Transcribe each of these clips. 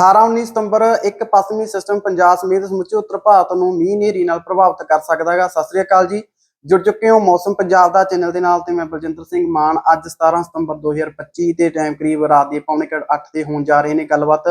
18-19 ਸਤੰਬਰ ਇੱਕ ਪੱਛਮੀ ਸਿਸਟਮ ਪੰਜਾਬ ਸਮੇਤ ਸਮੁੱਚੇ ਉੱਤਰ ਭਾਰਤ ਨੂੰ ਮੀਂਹ ਹਨੇਰੀ ਨਾਲ ਪ੍ਰਭਾਵਿਤ ਕਰ ਸਕਦਾ ਹੈਗਾ। ਸਤਿ ਸ੍ਰੀ ਅਕਾਲ ਜੀ। ਜੁੜ ਚੁੱਕੇ ਹੋ ਮੌਸਮ ਪੰਜਾਬ ਦਾ ਚੈਨਲ ਦੇ ਨਾਲ ਤੇ ਮੈਂ ਬਲਜਿੰਦਰ ਸਿੰਘ ਮਾਨ। ਅੱਜ 17 ਸਤੰਬਰ 2025 ਦੇ ਟਾਈਮ ਕਰੀਬ ਰਾਤ ਦੇ ਪੌਣੇ 8 ਦੇ ਹੋਣ ਜਾ ਰਹੇ ਨੇ ਗੱਲਬਾਤ।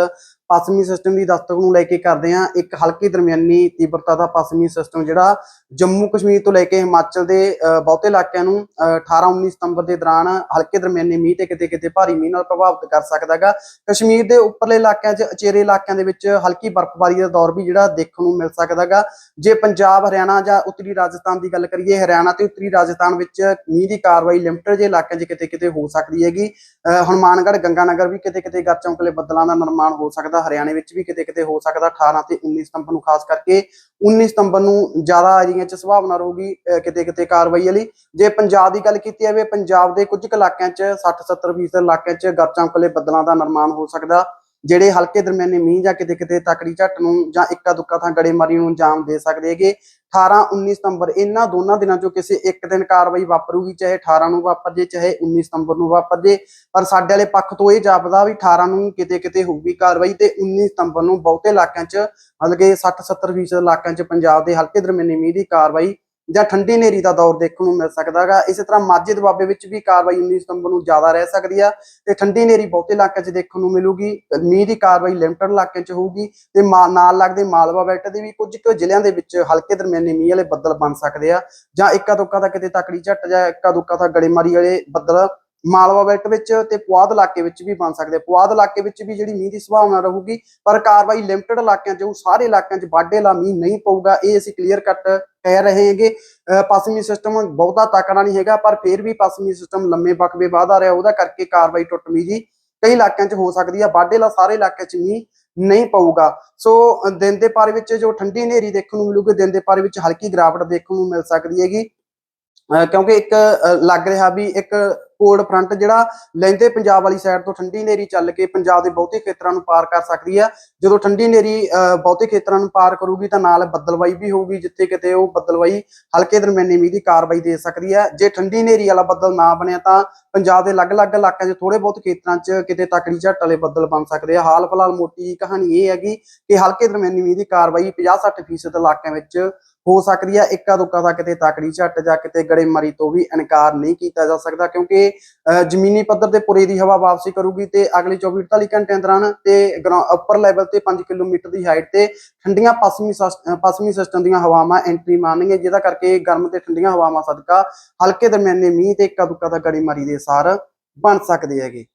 ਪੱਛਮੀ ਸਿਸਟਮ ਦੀ ਦਸਤਕ ਨੂੰ ਲੈ ਕੇ ਕਰਦੇ ਹਾਂ। ਇੱਕ ਹਲਕੀ ਦਰਮਿਆਨੀ ਤੀਬਰਤਾ ਦਾ ਪੱਛਮੀ ਸਿਸਟਮ ਜਿਹੜਾ ਜੰਮੂ ਕਸ਼ਮੀਰ ਤੋਂ ਲੈ ਕੇ ਹਿਮਾਚਲ ਦੇ ਬਹੁਤੇ ਇਲਾਕਿਆਂ ਨੂੰ 18-19 ਸਤੰਬਰ ਦੇ ਦੌਰਾਨ ਹਲਕੇ ਦਰਮਿਆਨੇ ਮੀਂਹ ਤੇ ਕਿਤੇ ਕਿਤੇ ਭਾਰੀ ਮੀਂਹ ਨਾਲ ਪ੍ਰਭਾਵਿਤ ਕਰ ਸਕਦਾ ਹੈਗਾ। ਕਸ਼ਮੀਰ ਦੇ ਉੱਪਰਲੇ ਇਲਾਕਿਆਂ 'ਚ, ਅਚੇਰੇ ਇਲਾਕਿਆਂ ਦੇ ਵਿੱਚ ਹਲਕੀ ਬਰਫ਼ਬਾਰੀ ਦਾ ਦੌਰ ਵੀ ਜਿਹੜਾ ਦੇਖਣ ਨੂੰ ਮਿਲ ਸਕਦਾ ਹੈਗਾ। ਜੇ ਪੰਜਾਬ, ਹਰਿਆਣਾ ਜਾਂ ਉੱਤਰੀ ਰਾਜਸਥਾਨ ਦੀ ਗੱਲ ਕਰੀਏ, ਹਰਿਆਣਾ ਤੇ ਉੱਤਰੀ ਰਾਜਸਥਾਨ ਵਿੱਚ ਮੀਂਹ ਦੀ ਕਾਰਵਾਈ ਲਿਮਟਡ ਜੇ ਇਲਾਕਿਆਂ 'ਚ ਕਿਤੇ ਕਿਤੇ ਹੋ ਸਕਦੀ ਹੈਗੀ। ਅਹ, ਹਨੂਮਾਨਗੜ੍ਹ, ਗੰਗਾਨਗਰ ਵੀ ਕਿਤੇ ਕਿਤੇ ਗੱਜ ਚੌਂਕਲੇ ਬੱਦਲਾਂ ਦਾ ਨਿਰਮਾਣ ਹੋ ਸਕਦਾ ਹਰਿਆਣੇ ਵਿੱਚ ਵੀ ਕਿਤੇ ਕਿਤੇ ਹੋ ਸਕਦਾ 18 ਤੇ 19 ਸਤੰਬਰ ਨੂੰ, ਖਾਸ ਕਰਕੇ 19 ਸਤੰਬਰ ਨੂੰ ਜ਼ਿਆਦਾ ਏਰੀਆ 'ਚ ਸੰਭਾਵਨਾ ਰਹੂਗੀ ਕਿਤੇ ਕਿਤੇ ਕਾਰਵਾਈ ਵਾਲੀ। ਜੇ ਪੰਜਾਬ ਦੀ ਗੱਲ ਕੀਤੀ ਜਾਵੇ, ਪੰਜਾਬ ਦੇ ਕੁਝ ਕੁ ਇਲਾਕਿਆਂ 'ਚ 60-70% ਇਲਾਕਿਆਂ 'ਚ ਗੱਜ ਚੌਂਕਲੇ ਬੱਦਲਾਂ ਦਾ ਨਿਰਮਾਣ ਹੋ ਸਕਦਾ। ਜਿਹੜੇ ਹਲਕੇ ਦਰਮਿਆਨੇ ਮੀਂਹ ਜਾਂ ਕਿਤੇ ਕਿਤੇ ਤਕੜੀ ਝੱਟ ਨੂੰ ਜਾਂ ਇੱਕਾ ਦੁੱਕਾ ਥਾਂ ਗੜੇਮਾਰੀ ਨੂੰ ਅੰਜਾਮ ਦੇ ਸਕਦੇ ਹੈਗੇ। 18 19 ਸਤੰਬਰ, ਇਹਨਾਂ ਦੋਨਾਂ ਦਿਨਾਂ ਚੋਂ ਕਿਸੇ ਇੱਕ ਦਿਨ ਕਾਰਵਾਈ ਵਾਪਰੂਗੀ, ਚਾਹੇ 18 ਨੂੰ ਵਾਪਰ ਜੇ ਚਾਹੇ 19 ਸਤੰਬਰ ਨੂੰ ਵਾਪਰ ਜੇ ਪਰ ਸਾਡੇ ਵਾਲੇ ਪੱਖ ਤੋਂ ਇਹ ਜਾਪਦਾ ਵੀ 18 ਨੂੰ ਕਿਤੇ ਕਿਤੇ ਹੋਊਗੀ ਕਾਰਵਾਈ ਤੇ 19 ਸਤੰਬਰ ਨੂੰ ਬਹੁਤੇ ਇਲਾਕਿਆਂ 'ਚ, ਮਤਲਬ ਕਿ 60-70% ਇਲਾਕਿਆਂ 'ਚ ਪੰਜਾਬ ਦੇ ਹਲਕੇ ਦਰਮਿਆਨੇ ਮੀਂਹ ਦੀ ਕਾਰਵਾਈ ਜਾਂ ਠੰਡੀ ਹਨੇਰੀ ਦਾ ਦੌਰ ਦੇਖਣ ਨੂੰ ਮਿਲ ਸਕਦਾ ਹੈਗਾ। ਇਸੇ ਤਰ੍ਹਾਂ ਮਾਝੇ ਦੁਆਬੇ ਵਿੱਚ ਵੀ ਕਾਰਵਾਈ 19 ਸਤੰਬਰ ਨੂੰ ਜ਼ਿਆਦਾ ਰਹਿ ਸਕਦੀ ਆ ਤੇ ਠੰਡੀ ਹਨੇਰੀ ਬਹੁਤੇ ਇਲਾਕੇ 'ਚ ਦੇਖਣ ਨੂੰ ਮਿਲੂਗੀ, ਮੀਂਹ ਦੀ ਕਾਰਵਾਈ ਲਿਮਟਡ ਇਲਾਕਿਆਂ 'ਚ ਹੋਊਗੀ ਤੇ ਮਾ- ਨਾਲ ਲੱਗਦੇ ਮਾਲਵਾ ਬੈਲਟ ਦੇ ਵੀ ਕੁਝ ਕੁ ਜ਼ਿਲ੍ਹਿਆਂ ਦੇ ਵਿੱਚ ਹਲਕੇ ਦਰਮਿਆਨੇ ਮੀਂਹ ਵਾਲੇ ਬੱਦਲ ਬਣ ਸਕਦੇ ਆ ਜਾਂ ਇੱਕਾ ਦੁੱਕਾ ਦਾ ਕਿਤੇ ਤਕੜੀ ਝੱਟ ਜਾਂ ਇੱਕਾ ਦੁੱਕਾ ਦਾ ਗੜੇਮਾਰੀ ਵਾਲੇ ਬੱਦਲ ਮਾਲਵਾ ਬੈਲਟ ਵਿੱਚ ਤੇ ਪੁਆਧ ਇਲਾਕੇ ਵਿੱਚ ਵੀ ਬਣ ਸਕਦੇ ਆ। ਪੁਆਧ ਇਲਾਕੇ ਵਿੱਚ ਵੀ ਜਿਹੜੀ ਮੀਂਹ ਦੀ ਸੰਭਾਵਨਾ ਰਹੂਗੀ, ਪਰ ਕਾਰਵਾਈ ਲਿਮਟਡ ਇਲਾਕਿਆਂ 'ਚ ਹੋਊ, ਸਾਰੇ ਇਲਾਕਿਆਂ 'ਚ ਵਾਢੇ ਮੀਂਹ ਨਹੀਂ ਪਊਗਾ, ਇਹ ਅਸੀਂ ਕਲੀਅਰ ਕੱਟ ਕਹਿ ਰਹੇ ਹਾਂਗੇ। ਪੱਛਮੀ ਸਿਸਟਮ ਬਹੁਤਾ ਤਕੜਾ ਨਹੀਂ ਹੈਗਾ, ਪਰ ਫਿਰ ਵੀ ਪੱਛਮੀ ਸਿਸਟਮ ਲੰਮੇ ਬਕਵੇ ਬਾਅਦ ਆ ਰਿਹਾ, ਉਹਦਾ ਕਰਕੇ ਕਾਰਵਾਈ ਟੁੱਟਵੀਂ ਜੀ। ਕਈ ਇਲਾਕਿਆਂ 'ਚ ਹੋ ਸਕਦੀ ਆ, ਵਾਢੇ ਲਾ ਸਾਰੇ ਇਲਾਕਿਆਂ 'ਚ ਮੀਂਹ ਨਹੀਂ ਪਊਗਾ। ਸੋ ਦਿਨ ਦੇ ਪਾਰੇ ਵਿੱਚ ਜੋ ਠੰਡੀ ਹਨੇਰੀ ਦੇਖਣ ਨੂੰ ਮਿਲੂਗੀ, ਦਿਨ ਦੇ ਪਾਰ ਵਿੱਚ ਹਲਕੀ ਗਿਰਾਵਟ ਦੇਖਣ ਨੂੰ ਮਿਲ ਸਕਦੀ ਹੈਗੀ। ਅਹ ਕਿਉਂਕਿ ਇੱਕ ਲੱਗ ਰਿਹਾ ਵੀ ਇੱਕ ਕੋਲਡ ਫਰੰਟ ਜਿਹੜਾ ਲੈਂਦੇ ਪੰਜਾਬ ਵਾਲੀ ਸਾਈਡ ਤੋਂ ਠੰਡੀ ਹਨੇਰੀ ਚੱਲ ਕੇ ਪੰਜਾਬ ਦੇ ਬਹੁਤੇ ਖੇਤਰਾਂ ਨੂੰ ਪਾਰ ਕਰ ਸਕਦੀ ਆ ਜਦੋਂ ਠੰਡੀ ਹਨੇਰੀ ਬਹੁਤੇ ਖੇਤਰਾਂ ਨੂੰ ਪਾਰ ਕਰੂਗੀ ਤਾਂ ਨਾਲ ਬੱਦਲਵਾਈ ਵੀ ਹੋਊਗੀ, ਜਿੱਥੇ ਕਿਤੇ ਉਹ ਬੱਦਲਵਾਈ ਹਲਕੇ ਦਰਮਿਆਨੇ ਮੀਂਹ ਦੀ ਕਾਰਵਾਈ ਦੇ ਸਕਦੀ ਹੈ। ਜੇ ਠੰਡੀ ਹਨੇਰੀ ਵਾਲਾ ਬੱਦਲ ਨਾ ਬਣਿਆ ਤਾਂ ਪੰਜਾਬ ਦੇ ਅਲੱਗ-ਅਲੱਗ ਇਲਾਕਿਆਂ 'ਚ ਥੋੜੇ ਬਹੁਤ ਖੇਤਰਾਂ 'ਚ ਕਿਤੇ ਤਕੜੀ ਝੱਟ ਵਾਲੇ ਬੱਦਲ ਬਣ ਸਕਦੇ ਆ। ਹਾਲ ਫਿਲਹਾਲ ਮੋਟੀ ਕਹਾਣੀ ਇਹ ਹੈਗੀ ਕਿ ਹਲਕੇ ਦਰਮਿਆਨੀ ਮੀਂਹ ਦੀ ਕਾਰਵਾਈ 50-60% ਇਲਾਕਿਆਂ ਵਿੱਚ ਹੋ ਸਕਦੀ ਹੈ, ਇੱਕਾ ਦੁੱਕਾ ਦਾ ਕਿਤੇ ਤਾਕੜੀ ਝੱਟ ਜਾਂ ਕਿਤੇ ਗੜੇਮਾਰੀ ਤੋਂ ਵੀ ਇਨਕਾਰ ਨਹੀਂ ਕੀਤਾ ਜਾ ਸਕਦਾ, ਕਿਉਂਕਿ ਅਹ ਜ਼ਮੀਨੀ ਪੱਧਰ ਤੇ ਪੁਰੇ ਦੀ ਹਵਾ ਵਾਪਸੀ ਕਰੂਗੀ ਤੇ ਅਗਲੇ 24 48 ਘੰਟਿਆਂ ਦੌਰਾਨ ਤੇ ਉੱਪਰ ਲੈਵਲ ਤੇ 5 ਕਿਲੋਮੀਟਰ ਦੀ ਹਾਈਟ ਤੇ ਠੰਡੀਆਂ ਪੱਛਮੀ ਸਸ- ਪੱਛਮੀ ਸਿਸਟਮ ਦੀਆਂ ਹਵਾਵਾਂ ਐਂਟਰੀ ਮਾਰਨਗੀਆਂ, ਜਿਹਦਾ ਕਰਕੇ ਗਰਮ ਤੇ ਠੰਡੀਆਂ ਹਵਾਵਾਂ ਸਦਕਾ ਹਲਕੇ ਦਰਮਿਆਨੇ ਮੀਂਹ ਤੇ ਇੱਕਾ ਦੁੱਕਾ ਦਾ ਗੜੇਮਾਰੀ ਦੇ ਸਾਰ ਬਣ ਸਕਦੇ ਹੈਗੇ।